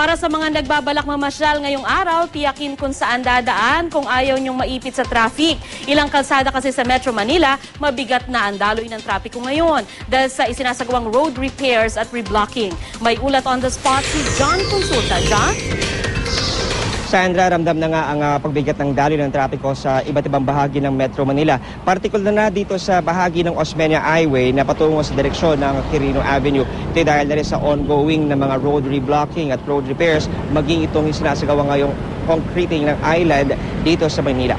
Para sa mga nagbabalak mamasyal ngayong araw, tiyakin kung saan dadaan kung ayaw nyong maipit sa traffic. Ilang kalsada kasi sa Metro Manila, mabigat na ang daloy ng trapiko ngayon dahil sa isinasagawang road repairs at reblocking. May ulat on the spot si John Consulta. John? Sandra, ramdam na nga ang ah, pagbigat ng daloy ng trapiko sa iba't ibang bahagi ng Metro Manila. Partikular na dito sa bahagi ng Osmeña Highway na patungo sa direksyon ng Quirino Avenue. Ito dahil na rin sa ongoing na mga road reblocking at road repairs, maging itong sinasagawa ngayong concreting ng island dito sa Manila.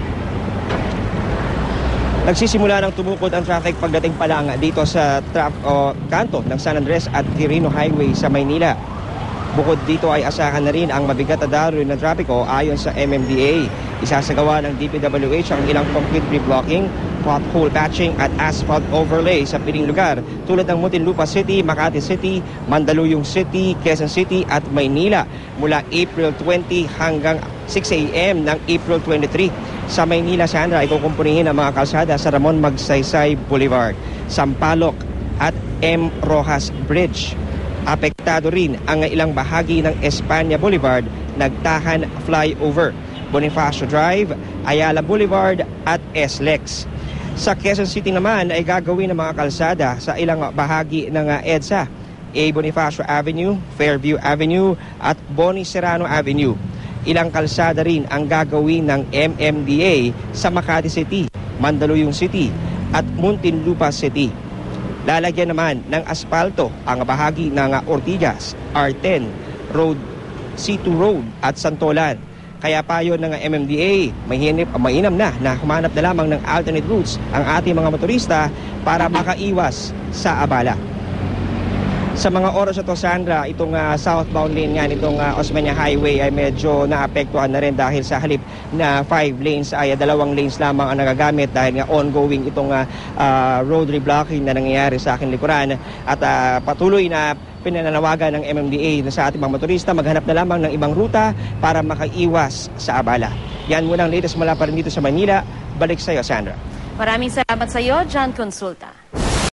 Nagsisimula ng tumukod ang traffic pagdating pa lang dito sa traf o kanto ng San Andres at Quirino Highway sa Maynila. Bukod dito ay asahan na rin ang mabigat na daloy ng trapiko ayon sa MMDA. Isasagawa ng DPWH ang ilang complete reblocking, pothole patching at asphalt overlay sa piling lugar tulad ng Muntinlupa City, Makati City, Mandaluyong City, Quezon City at Maynila mula April 20 hanggang 6 a.m. ng April 23. Sa Maynila, Sandra, ay kukumpunihin ang mga kalsada sa Ramon Magsaysay Boulevard, Sampaloc at M. Rojas Bridge. Apektado rin ang ilang bahagi ng Espanya Boulevard, Nagtahan Flyover, Bonifacio Drive, Ayala Boulevard at SLEX. Sa Quezon City naman ay gagawin ng mga kalsada sa ilang bahagi ng ah, EDSA, A. Bonifacio Avenue, Fairview Avenue at Boni Serrano Avenue. Ilang kalsada rin ang gagawin ng MMDA sa Makati City, Mandaluyong City at Muntinlupa City. Lalagyan naman ng aspalto ang bahagi ng Ortigas, R10, Road, C2 Road at Santolan. Kaya payo ng MMDA, mahinip, mainam na na humanap na lamang ng alternate routes ang ating mga motorista para makaiwas sa abala. Sa mga oras na to, Sandra, itong ah, southbound lane nga nitong uh, Osmeña Highway ay medyo naapektuhan na rin dahil sa halip na 5 lanes ay ah, dalawang lanes lamang ang nagagamit dahil nga ongoing itong ah, ah, road reblocking na nangyayari sa aking likuran at ah, patuloy na pinananawagan ng MMDA na sa ating mga motorista maghanap na lamang ng ibang ruta para makaiwas sa abala. Yan muna ang latest mula pa rin dito sa Manila. Balik sa iyo, Sandra. Maraming salamat sa iyo, John Consulta.